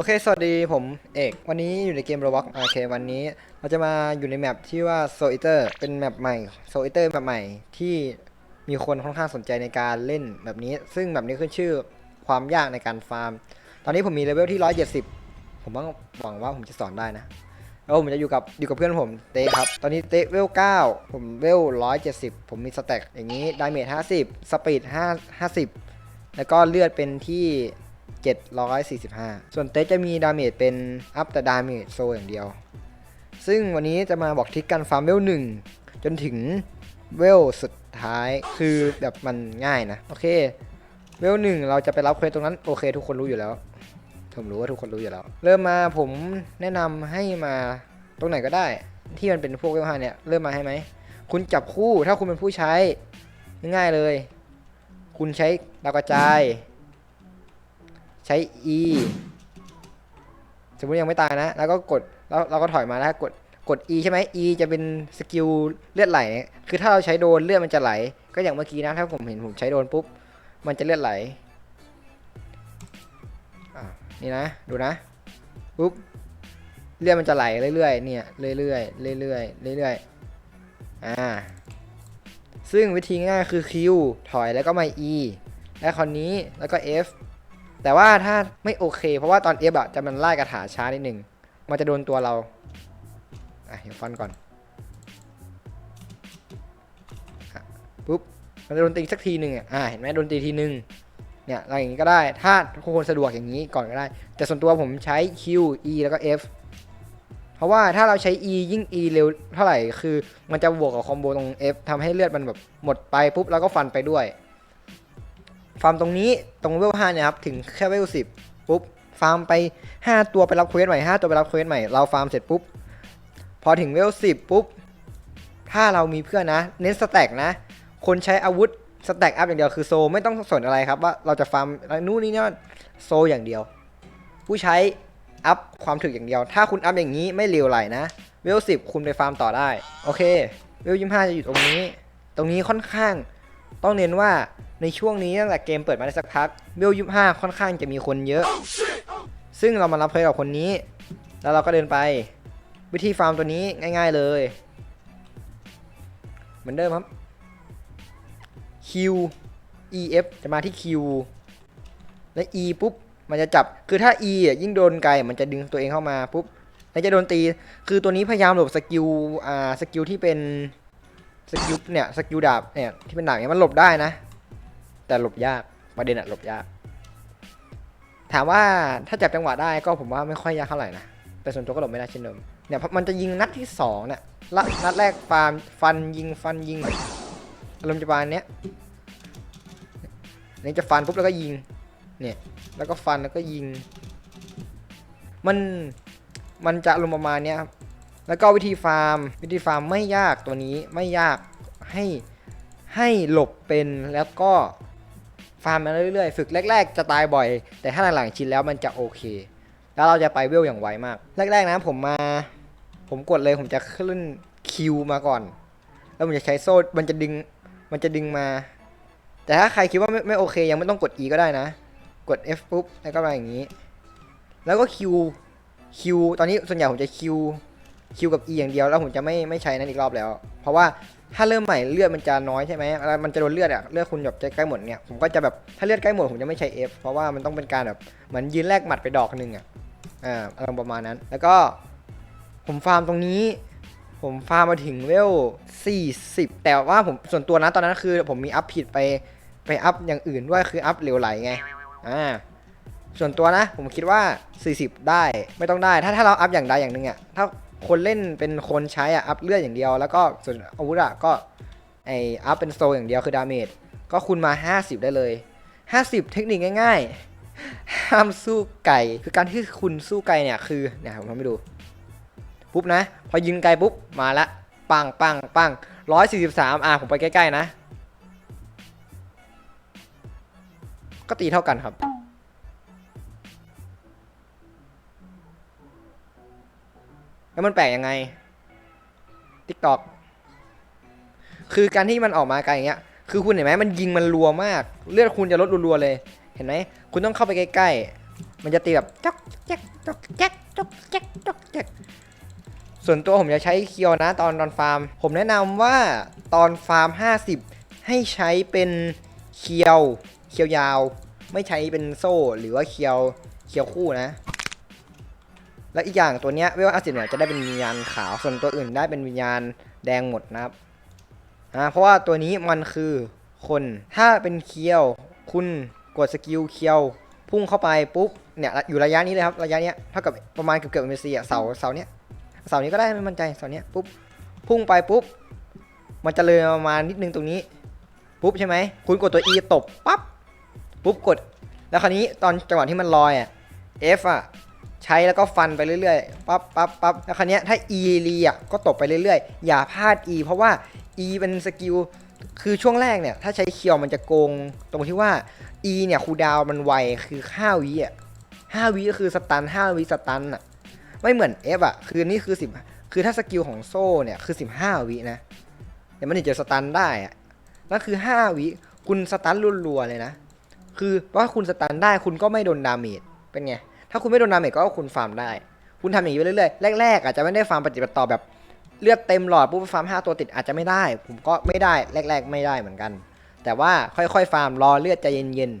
โอเค สวัสดีผมเอก วันนี้อยู่ในเกม Roblox โอเค วันนี้เราจะมาอยู่ในแมปที่ว่า s o i t e r เป็นแมปใหม่ s o i t e r แบบใหม่ที่มีคนค่อนข้างสนใจในการเล่นแบบนี้ ซึ่งแบบนี้ขึ้นชื่อความยากในการฟาร์ม ตอนนี้ผมมีเลเวลที่ 170 ผมหวังว่าผมจะสอนได้นะ แล้วผมจะอยู่กับอยู่กับเพื่อนผมเตะครับ ตอนนี้เตะเวล 9 ผมเวล 170 ผมมีสแต็กอย่างนี้ ดาเมจ 50 สปีด 5 50 แล้วก็เลือดเป็นที่ 745 ส่วนเตจะมีดาเมจเป็นอัพแต่ดาเมจโซอย่างเดียว ซึ่งวันนี้จะมาบอกทริกการฟาร์มเวล1จนถึงเวลสุดท้ายคือแบบมันง่ายนะ โอเค เวลหนึ่งเราจะไปรับเควสตรงนั้น โอเค ทุกคนรู้อยู่แล้วผมรู้ว่าทุกคนรู้อยู่แล้ว เริ่มมาผมแนะนำให้มาตรงไหนก็ได้ ที่มันเป็นพวกเวลห้าเนี่ยเริ่มมาให้ไหมคุณจับคู่ถ้าคุณเป็นผู้ใช้ง่ายเลย คุณใช้ดาวกระจาย ช้ E สมมติยังไม่ตายนะ แล้วก็กดแล้วเราก็ถอยมาแล้วกดกด E ใช่ไหม E จะเป็นสกิลเลือดไหล คือถ้าเราใช้โดนเลือดมันจะไหล ก็อย่างเมื่อกี้นะ ถ้าผมเห็นผมใช้โดนปุ๊บ มันจะเลือดไหลอะนี่นะ ดูนะ ปุ๊บ เลือดมันจะไหลเรื่อยๆ เนี่ย เรื่อยๆ เรื่อยๆ เรื่อยๆ อ่า ซึ่งวิธีง่ายคือ Q ถอยแล้วก็มา E และคราวนี้แล้วก็ F แต่ว่าถ้าไม่โอเค เพราะว่าตอน F อะจะมันไล่กระถาช้านิดนึง มันจะโดนตัวเรา อะเดี๋ยวฟันก่อนปุ๊บ มันจะโดนตีสักทีหนึ่งอะ อ่า เห็นไหมโดนตีทีหนึ่งเนี่ยอะไรอย่างนี้ก็ได้ ถ้าทุกคนสะดวกอย่างนี้ก่อนก็ได้ แต่ส่วนตัวผมใช้ Q E แล้วก็ F เพราะว่าถ้าเราใช้ E ยิ่ง E เร็วเท่าไหร่ คือมันจะบวกกับคอมโบตรง F ทำให้เลือดมันแบบหมดไปปุ๊บแล้วก็ฟันไปด้วย ฟาร์มตรงนี้ตรงเวล5เนี่ยครับถึงแค่เวล10ปุ๊บฟาร์มไป 5 ตัวไปรับเควสใหม่5ตัวไปรับเควสใหม่เราฟาร์มเสร็จปุ๊บพอถึงเวล10ปุ๊บถ้าเรามีเพื่อนนะ เน้นสแต็กนะ คนใช้อาวุธสแต็กอัพอย่างเดียวคือโซ ไม่ต้องสนอะไรครับว่าเราจะฟาร์มนู่นนี่นั่นโซอย่างเดียว ผู้ใช้อัพความถึกอย่างเดียว ถ้าคุณอัพอย่างนี้ไม่เร็วไหลนะ เวล10คุณไปฟาร์มต่อได้ โอเค เวล25จะอยู่ตรงนี้ ตรงนี้ค่อนข้าง ต้องเน้นว่า ในช่วงนี้ตั้งแต่เกมเปิดมาได้สักพักเวล25ค่อนข้างจะมีคนเยอะ ซึ่งเรามารับเพลกับคนนี้ แล้วเราก็เดินไป วิธีฟาร์มตัวนี้ง่าย ๆเลย เหมือนเดิมครับ Q E F จะมาที่ Q และ E ปุ๊บมันจะจับคือถ้า E อะยิ่งโดนไกลมันจะดึงตัวเองเข้ามาปุ๊บแล้วจะโดนตี คือตัวนี้พยายามหลบสกิลอ่าสกิลที่เป็นสกิลเนี่ยสกิลดาบเนี่ยที่เป็นดาบเนี่ยมันหลบได้นะ แต่หลบยากประเด็นอะหลบยาก ถามว่าถ้าจับจังหวะได้ก็ผมว่าไม่ค่อยยากเท่าไหร่นะแต่ส่วนตัวก็หลบไม่ได้เช่นเดิมเนี่ยเพราะมันจะยิงนัดที่สองเนี่ยละนัดแรกฟาร์มฟันยิงฟันยิงอารมณ์จะปราณเนี้ยนี่จะฟันปุ๊บแล้วก็ยิงเนี่ยแล้วก็ฟันแล้วก็ยิง มันมันจะอารมประมาณเนี้ยครับแล้วก็วิธีฟาร์ม วิธีฟาร์มไม่ยากตัวนี้ไม่ยากให้ให้หลบเป็นแล้วก็ ฟาร์มมาเรื่อยๆ ฝึกแรก ๆ จะตายบ่อย แต่ถ้าหลังๆชินแล้วมันจะโอเค แล้วเราจะไปเวลอย่างไวมาก แรก ๆ นะผมมา ผมกดเลยผมจะขึ้นคิวมาก่อน แล้วผมจะใช้โซ่มันจะดึง มันจะดึงมา แต่ถ้าใครคิดว่าไม่ไม่โอเค ยังไม่ต้องกด E ก็ได้นะ กด F ปุ๊บแล้วก็มาอย่างนี้ แล้วก็ Q Q ตอนนี้ส่วนใหญ่ผมจะ Q Q กับ E อย่างเดียว แล้วผมจะไม่ไม่ใช้นั้นอีกรอบแล้ว เพราะว่า ถ้าเริ่มใหม่เลือดมันจะน้อยใช่ไหมแล้วมันจะโดนเลือดอะเลือดคุณแบบใกล้หมดเนี่ยผมก็จะแบบถ้าเลือดใกล้หมดผมจะไม่ใช้ F เพราะว่ามันต้องเป็นการแบบเหมือนยืนแลกหมัดไปดอกหนึ่งอะอ่าอารมณ์ประมาณนั้น แล้วก็ผมฟาร์มตรงนี้ผมฟาร์มมาถึงเวล 40 แต่ว่าผมส่วนตัวนะตอนนั้นคือ ผมมีอัพผิดไปไปอัพอย่างอื่นด้วยคืออัพเหลวไหลไง อ่า ส่วนตัวนะ ผมคิดว่า 40 ได้ไม่ต้องได้ ถ้าถ้าเราอัพอย่างใดอย่างหนึ่งอะถ้า คนเล่นเป็นคนใช้อะอัพเลือดอย่างเดียว แล้วก็ส่วนอาวุธอะก็ไออัพเป็นโซอย่างเดียวคือดาเมจก็คุณมา 50 ได้เลย 50 เทคนิคง่ายๆ ห้ามสู้ไก่ คือการที่คุณสู้ไก่เนี่ยคือเนี่ยผมทำให้ดู ปุ๊บนะ พอยิงไกลปุ๊บมาละ ปังปังปังร้อยสี่สิบสามอะผมไปใกล้ๆนะ ก็ตีเท่ากันครับ แล้วมันแปลกยังไง TikTok คือการที่มันออกมาไกลอย่างเงี้ย คือคุณเห็นไหมมันยิงมันรัวมาก เลือดคุณจะลดรัวๆเลย เห็นไหม คุณต้องเข้าไปใกล้ๆ มันจะตีแบบจ๊อกแจ๊กจ๊อกแจ๊กจ๊อกแจ๊กจ๊อกแจ๊กส่วนตัวผมจะใช้เคียวนะตอนตอนฟาร์ม ผมแนะนำว่าตอนฟาร์ม 50 ให้ใช้เป็นเคียว เคียวยาว ไม่ใช้เป็นโซ่หรือว่าเคียวเคียวคู่นะ และอีกอย่างตัวเนี้ยเวลอาสิบเนี่ยจะได้เป็นวิญญาณขาว ส่วนตัวอื่นได้เป็นวิญญาณแดงหมดนะครับอ่าเพราะว่าตัวนี้มันคือคนถ้าเป็นเคียว คุณกดสกิลเคียว พุ่งเข้าไปปุ๊บเนี่ยอยู่ระยะนี้เลยครับระยะเนี้ยเท่ากับประมาณเกือบเกือบเมซีอะเสาเสาเนี้ยเสานี้ก็ได้ไม่มั่นใจเสาเนี้ยปุ๊บพุ่งไปปุ๊บมันจะเลยประมาณนิดนึงตรงนี้ปุ๊บใช่ไหมคุณกดตัว E ตบปั๊บปุ๊บกด แล้วคราวนี้ตอนจังหวะที่มันลอยอะ F อะ ใช้แล้วก็ฟันไปเรื่อยๆ ปั๊บปั๊บปั๊บแล้วคราวเนี้ยถ้า E รีอะก็ตบไปเรื่อยๆ อย่าพลาด E เพราะว่า E เป็นสกิล คือช่วงแรกเนี่ย ถ้าใช้เคียวมันจะโกง ตรงที่ว่า E เนี่ยคูดาวมันไว คือ5วิอะ5วิก็คือสตัน5วิสตันอะ ไม่เหมือน F อะ คือนี่คือ 10 คือถ้าสกิลของโซ่เนี่ย คือ 15 วินะ เดี๋ยวมันถึงจะสตันได้อะนั่นคือ 5 วิ คุณสตันรัวๆเลยนะ คือว่าคุณสตันได้คุณก็ไม่โดนดาเมจ เป็นไง ถ้าคุณไม่โดนดาเมจก็คุณฟาร์มได้ คุณทำอย่างนี้ไปเรื่อยๆ แรกๆ อาจจะไม่ได้ฟาร์มปฏิบัติต่อแบบเลือดเต็มหลอดปุ๊บฟาร์ม5ตัวติดอาจจะไม่ได้ ผมก็ไม่ได้แรก ๆ ไม่ได้เหมือนกัน แต่ว่าค่อยๆ ฟาร์มรอเลือดใจเย็น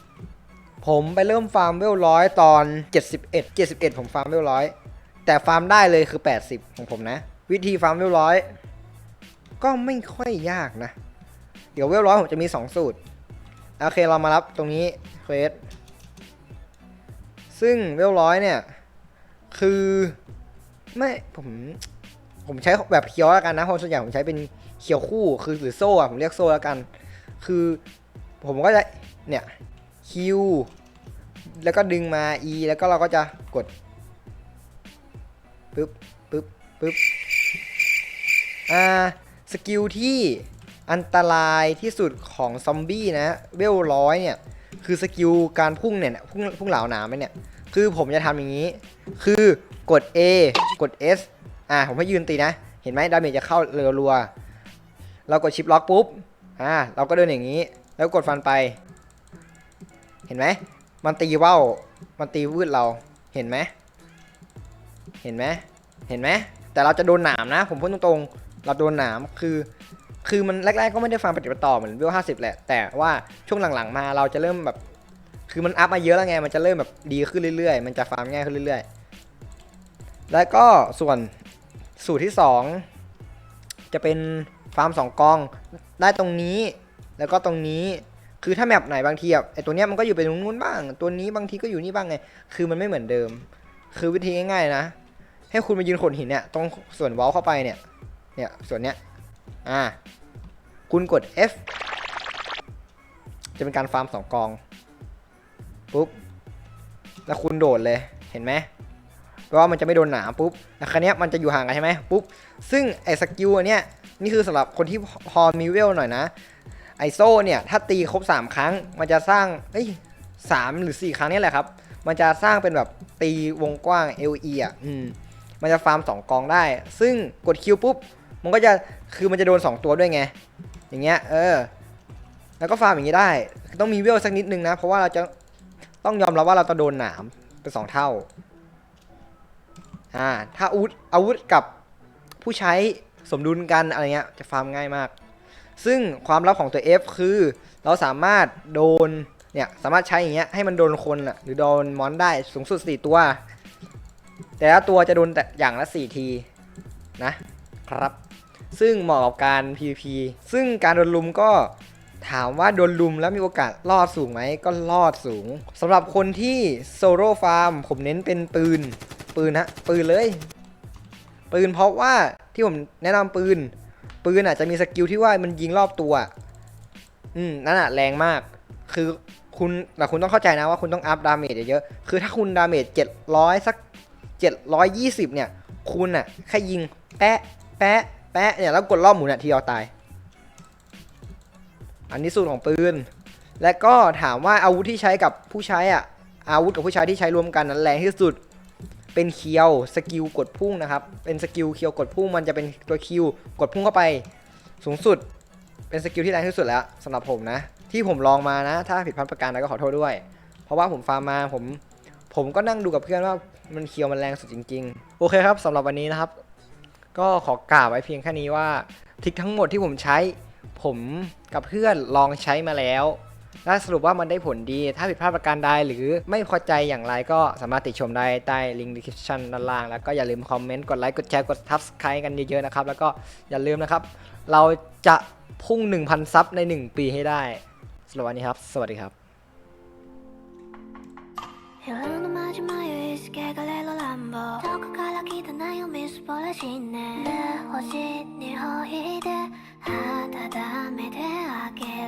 ๆ ผมไปเริ่มฟาร์มเวลร้อยตอน 71 71 ผมฟาร์มเวลร้อยแต่ฟาร์มได้เลยคือ 80 ของผมนะ วิธีฟาร์มเวลร้อยก็ไม่ค่อยยากนะ เดี๋ยวเวลร้อยผมจะมี 2 สูตร โอเคเรามารับตรงนี้เควส ซึ่งเวลร้อยเนี่ย คือไม่ผมผมใช้แบบเคียวแล้วกันนะเพราะส่วนใหญ่ผมใช้เป็นเคียวคู่คือหรือโซ่อะผมเรียกโซ่แล้วกัน คือผมก็จะเนี่ยคิวแล้วก็ดึงมา E แล้วก็เราก็จะกดปึ๊บปึ๊บปึ๊บอ่าสกิลที่อันตรายที่สุดของซอมบี้นะเวลร้อยเนี่ย คือสกิลการพุ่งเนี่ยพุ่งพุ่งเหลาหนามเนี่ย คือผมจะทำอย่างนี้ คือกด A กด S อ่าผมให้ยืนตีนะ เห็นไหมดาเมจจะเข้าเรือรัวเรากดชิปล็อกปุ๊บอ่าเราก็เดินอย่างนี้ แล้วกดฟันไป เห็นไหมมันตีว่าวมันตีวืดเราเห็นไหมเห็นไหมเห็นไหมแต่เราจะโดนหนามนะ ผมพูดตรงๆ เราโดนหนามคือคือมันแรกๆก็ไม่ได้ฟังปฏิบัติต่อเหมือนวิวห้าสิบแหละ แต่ว่าช่วงหลังๆมาเราจะเริ่มแบบ คือมันอัพมาเยอะแล้วไง มันจะเริ่มแบบดีขึ้นเรื่อยๆ มันจะฟาร์มง่ายขึ้นเรื่อยๆ แล้วก็ส่วนสูตรที่ 2 จะเป็นฟาร์ม2กอง ได้ตรงนี้ แล้วก็ตรงนี้ คือถ้าแมปไหนบางทีอะไอตัวเนี้ยมันก็อยู่ไปตรงนู้นบ้าง ตัวนี้บางทีก็อยู่นี่บ้างไง คือมันไม่เหมือนเดิม คือวิธีง่ายๆนะ ให้คุณมายืนขนหินเนี่ยตรงส่วนว้าเข้าไปเนี่ย เนี่ยส่วนเนี้ย อ่า คุณกด F จะเป็นการฟาร์มสองกอง ปุ๊บ แล้วคุณโดดเลย เห็นไหมแปลว่ามันจะไม่โดนหนามปุ๊บแล้วครั้นี้ยมันจะอยู่ห่างกันใช่ไหมปุ๊บ ซึ่งไอ้สกิลอันเนี้ยนี่คือสำหรับคนที่พอมีเวลหน่อยนะ ไอโซ่เนี่ย ถ้าตีครบ 3 ครั้ง มันจะสร้างเอ้ยสามหรือ 4 ครั้งนี่แหละครับ มันจะสร้างเป็นแบบตีวงกว้าง LE อะ อืม มันจะฟาร์ม 2 กองได้ ซึ่งกดคิวปุ๊บ มันก็จะคือมันจะโดน 2 ตัวด้วยไง อย่างเงี้ย เออ แล้วก็ฟาร์มอย่างนี้ได้ ต้องมีเวลสักนิดนึงนะ เพราะว่าเราจะ ต้องยอมรับว่าเราจะโดนหนามเป็นสองเท่า อ่า ถ้าอาวุธอาวุธกับผู้ใช้สมดุลกันอะไรเงี้ยจะฟาร์มง่ายมาก ซึ่งความลับของตัว F คือ เราสามารถโดนเนี่ยสามารถใช้อย่างเงี้ยให้มันโดนคนอะหรือโดนมอนได้สูงสุด 4 ตัว แต่ละตัวจะโดนแต่อย่างละ 4 ทีนะครับ ซึ่งเหมาะกับการ PVP ซึ่งการโดนลุมก็ ถามว่าโดนลุมแล้วมีโอกาสรอดสูงไหมก็รอดสูงสำหรับคนที่โซโล่ฟาร์มผมเน้นเป็นปืน ปืนฮะปืนเลย ปืนเพราะว่าที่ผมแนะนำปืน ปืนอะจะมีสกิลที่ว่ามันยิงรอบตัว อืมนั่นอะแรงมาก คือคุณแต่คุณต้องเข้าใจนะว่าคุณต้องอัพดาเมจเยอะๆคือถ้าคุณดาเมจ700 สัก 720 เนี่ย คุณอะแค่ยิงแปะแปะแปะเนี่ยแล้วกดรอบหมุนอะทีเดียวตาย อันนี้สูตรของปืน และก็ถามว่าอาวุธที่ใช้กับผู้ใช้อะ อาวุธกับผู้ใช้ที่ใช้รวมกันนั้นแรงที่สุด เป็นเคียวสกิลกดพุ่งนะครับ เป็นสกิลเคียวกดพุ่งมันจะเป็นตัวคิวกดพุ่งเข้าไป สูงสุด เป็นสกิลที่แรงที่สุดแล้วสำหรับผมนะ ที่ผมลองมานะ ถ้าผิดพลาดประการใดก็ขอโทษด้วย เพราะว่าผมฟาร์มมาผม ผมก็นั่งดูกับเพื่อนว่ามันเคียวมันแรงสุดจริง ๆ โอเคครับสำหรับวันนี้นะครับ ก็ขอกล่าวไว้เพียงแค่นี้ว่าทิกทั้งหมดที่ผมใช้ผม กับเพื่อนลองใช้มาแล้วและสรุปว่ามันได้ผลดี ถ้าผิดพลาดประการใดหรือไม่พอใจอย่างไรก็สามารถติดชมได้ใต้ลิงก์ดีคริปชันด้านล่าง แล้วก็อย่าลืมคอมเมนต์ กดไลค์ กดแชร์ กดทับสไครต์กันเยอะๆนะครับ แล้วก็อย่าลืมนะครับ เราจะพุ่ง 1,000 ซับใน 1 ปีให้ได้สำหรับวันนี้ครับ สวัสดีครับ遠くから来たなみすぼらしいね星にほいで温めてあげる